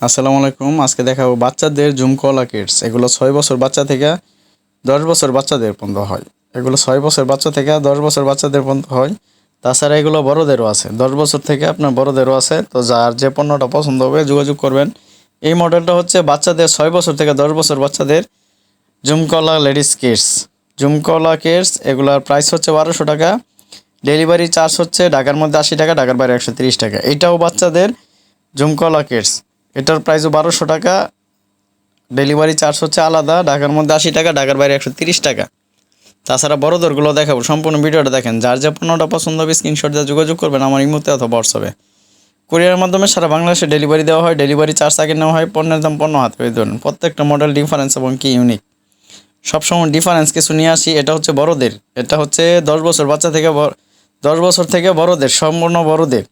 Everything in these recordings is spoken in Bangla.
আসসালামু আলাইকুম। আজকে দেখাবো বাচ্চাদের জুমকলা কিডস এগুলো ছয় বছর বাচ্চা থেকে দশ বছর বাচ্চাদের পর্যন্ত হয়। এগুলো ছয় বছর বাচ্চা থেকে দশ বছর বাচ্চাদের পর্যন্ত হয়। তাছাড়া এগুলো বড়দেরও আছে। দশ বছর থেকে আপনার বড়দেরও আছে। তো যার যে পণ্যটা পছন্দ হবে যোগাযোগ করবেন। এই মডেলটা হচ্ছে বাচ্চাদের ছয় বছর থেকে দশ বছর বাচ্চাদের জুমকলা লেডিস কিডস জুমকলা কিডস এগুলার প্রাইস হচ্ছে বারোশো টাকা। ডেলিভারি চার্জ হচ্ছে ঢাকার মধ্যে আশি টাকা, ঢাকার বাইরে একশো টাকা। এটাও বাচ্চাদের জুমকলা কিডস এটার প্রাইসও বারোশো টাকা ডেলিভারি চার্জ হচ্ছে আলাদা, ঢাকার মধ্যে আশি টাকা, ঢাকার বাইরে একশো তিরিশ টাকা। তাছাড়া বড় দরগুলো দেখাবো, সম্পূর্ণ ভিডিওটা দেখেন। যার যে পণ্যটা পছন্দ হবে স্ক্রিনশট দিয়ে যোগাযোগ করবেন আমার ইমুতে অথবা হোয়াটসঅ্যাপে কুরিয়ারের মাধ্যমে সারা বাংলাদেশে ডেলিভারি দেওয়া হয় ডেলিভারি চার্জ আগে নেওয়া হয়, পণ্যের দাম পণ্য হাতে পেয়ে ধরুন। প্রত্যেকটা মডেল ডিফারেন্স এবং কি ইউনিক সবসময় ডিফারেন্স কিছু নিয়ে আসি, এটা হচ্ছে বড়দের। এটা হচ্ছে দশ বছর, বাচ্চা থেকে দশ বছর থেকে বড়দের, সম্পূর্ণ বড়দের।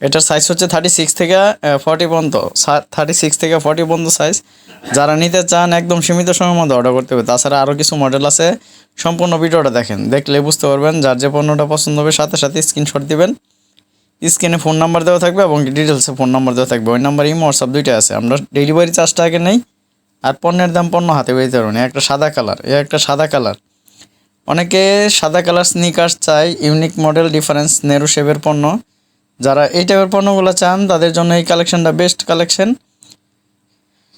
এটার সাইজ হচ্ছে থার্টি সিক্স থেকে ফর্টি পর্যন্ত। থার্টি সিক্স থেকে ফর্টি পর্যন্ত সাইজ যারা নিতে চান, একদম সীমিত সময়ের মধ্যে অর্ডার করতে হবে। তাছাড়া আরও কিছু মডেল আছে। সম্পূর্ণ ভিডিওটা দেখেন। দেখলে বুঝতে পারবেন, যার যে পণ্যটা পছন্দ হবে, সাথে সাথে স্ক্রিনশট দিবেন। স্ক্রিনে ফোন নাম্বার দেওয়া থাকবে এবং ডিটেলসে ফোন নাম্বার দেওয়া থাকবে। ওই নাম্বার ইমো হোয়াটসঅ্যাপ দুইটা আছে। আমরা ডেলিভারি চার্জটা আগে নেই। আর পণ্যের দাম পণ্য হাতে পেতে পারবেন একটা সাদা কালার এ একটা সাদা কালার অনেকে সাদা কালার স্নিকার্স চাই ইউনিক মডেল ডিফারেন্স নেরু শেপের পণ্য। যারা এই টাইপের পণ্যগুলো চান, তাদের জন্য এই কালেকশানটা বেস্ট কালেকশন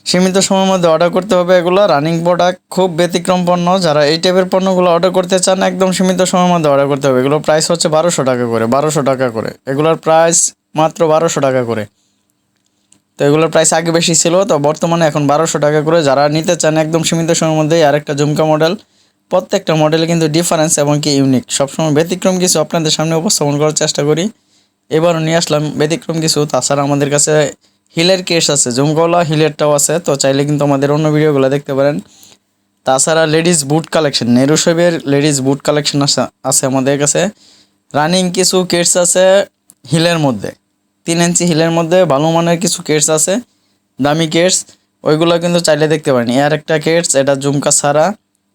সীমিত সময়ের মধ্যে অর্ডার করতে হবে এগুলো। রানিং প্রোডাক্ট খুব ব্যতিক্রম পণ্য। যারা এই টাইপের পণ্যগুলো অর্ডার করতে চান, একদম সীমিত সময়ের মধ্যে অর্ডার করতে হবে। এগুলোর প্রাইস হচ্ছে বারোশো টাকা করে, বারোশো টাকা করে। এগুলোর প্রাইস মাত্র বারোশো টাকা করে। তো এগুলোর প্রাইস আগে বেশি ছিল, তো বর্তমানে এখন বারোশো টাকা করে। যারা নিতে চান, একদম সীমিত সময়ের মধ্যেই আরেকটা ঝুমকা মডেল প্রত্যেকটা মডেল কিন্তু ডিফারেন্স এবং কি ইউনিক সবসময় ব্যতিক্রম কিছু আপনাদের সামনে উপস্থাপন করার চেষ্টা করি। এবারও নিয়ে আসলাম। ব্যতিক্রম কিছু। তাছাড়া আমাদের কাছে হিলের কেস আছে। জুমকলা হিলেরটাও আছে। তো চাইলে কিন্তু আমাদের অন্য ভিডিওগুলো দেখতে পারেন। তাছাড়া লেডিস বুট কালেকশন নেরু শেপের লেডিস বুট কালেকশন আছে আমাদের কাছে। রানিং কিছু কেটস আছে হিলের মধ্যে। তিন ইঞ্চি হিলের মধ্যে ভালো মানের কিছু কেটস আছে। দামি কেটস ওইগুলো কিন্তু চাইলে দেখতে পারেন। এর একটা কেটস এটা জুমকা ছাড়া।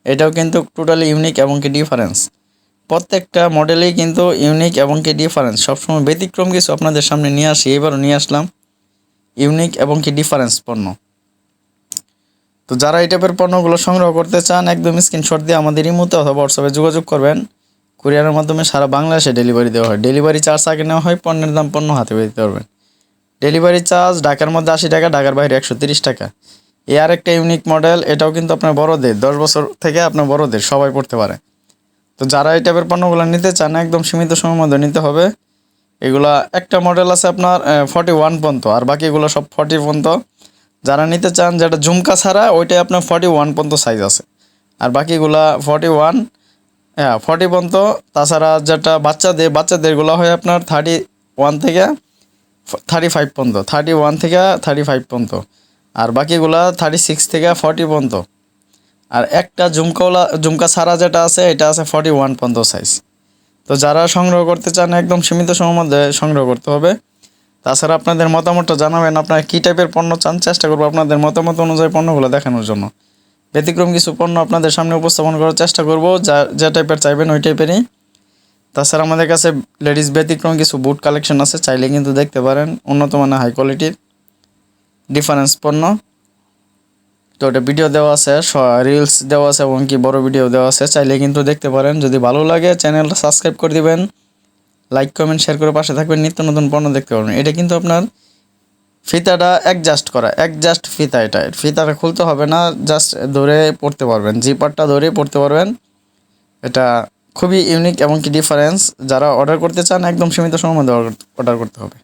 এটাও কিন্তু টোটালি ইউনিক এবং কি ডিফারেন্স প্রত্যেকটা মডেলেই কিন্তু ইউনিক এবং কি ডিফারেন্স সবসময় ব্যতিক্রম কিছু আপনাদের সামনে নিয়ে আসি, এবারও নিয়ে আসলাম। ইউনিক এবং কি ডিফারেন্স পণ্য। তো যারা এই টাইপের পণ্যগুলো সংগ্রহ করতে চান, একদম স্ক্রিনশট দিয়ে আমাদের ইমুতে অথবা হোয়াটসঅ্যাপে যোগাযোগ করবেন। কুরিয়ারের মাধ্যমে সারা বাংলাদেশে ডেলিভারি দেওয়া হয়। ডেলিভারি চার্জ আগে নেওয়া হয়, পণ্যের দাম পণ্য হাতে দিতে পারবেন। ডেলিভারি চার্জ ঢাকার মধ্যে আশি টাকা, ঢাকার বাইরে একশো তিরিশ টাকা। এ আর একটা ইউনিক মডেল এটাও কিন্তু আপনার বড়দের, দশ বছর থেকে আপনার বড়দের, সবাই পড়তে পারে। তো যারা এই টাইপের পণ্যগুলো নিতে চান, একদম সীমিত সময়ের মধ্যে নিতে হবে। এগুলা একটা মডেল আছে আপনার ফর্টি ওয়ান পর্যন্ত, আর বাকিগুলো সব ফর্টি পর্যন্ত। যারা নিতে চান, যেটা ঝুমকা ছাড়া, ওইটাই আপনার ফর্টি ওয়ান পর্যন্ত সাইজ আছে। আর বাকিগুলা ফর্টি ওয়ান হ্যাঁ ফর্টি পর্যন্ত। তাছাড়া যেটা বাচ্চাদের বাচ্চাদেরগুলো হয় আপনার থার্টি ওয়ান থেকে থার্টি ফাইভ পর্যন্ত থার্টি ওয়ান থেকে থার্টি ফাইভ পর্যন্ত। আর বাকিগুলা থার্টি সিক্স থেকে ফর্টি পর্যন্ত। আর একটা ঝুমকাওয়ালা ঝুমকা ছাড়া যেটা আছে, এটা আছে ফর্টি ওয়ান পর্যন্ত সাইজ তো যারা সংগ্রহ করতে চান, একদম সীমিত সময়ের মধ্যে সংগ্রহ করতে হবে। তাছাড়া আপনাদের মতামতটা জানাবেন, আপনারা কী টাইপের পণ্য চান, চেষ্টা করব আপনাদের মতামত অনুযায়ী পণ্যগুলো দেখানোর জন্য। ব্যতিক্রম কিছু পণ্য আপনাদের সামনে উপস্থাপন করার চেষ্টা করব, যা, যে টাইপের চাইবেন ওই টাইপেরই তাছাড়া আমাদের কাছে লেডিস ব্যতিক্রম কিছু বুট কালেকশন আছে, চাইলে কিন্তু দেখতে পারেন। উন্নত মানের হাই কোয়ালিটির ডিফারেন্স পণ্য। তো ওটা ভিডিও দেওয়া আছে রিলস দেওয়া আছে এবং কি বড় ভিডিও দেওয়া আছে। চাইলে কিন্তু দেখতে পারেন। যদি ভালো লাগে চ্যানেলটা সাবস্ক্রাইব করে দিবেন। লাইক কমেন্ট শেয়ার করে পাশে থাকবেন। নিত্য নতুন পণ্য দেখতে পারবেন। এটা কিন্তু আপনার ফিতাটা অ্যাডজাস্ট করা অ্যাডজাস্ট ফিতা এটা। ফিতাটা খুলতে হবে না জাস্ট ধরে পড়তে পারবেন। জিপারটা ধরে পড়তে পারবেন। এটা খুবই ইউনিক এবং কি ডিফারেন্স যারা অর্ডার করতে চান, একদম সীমিত সময়ের মধ্যে অর্ডার করতে হবে।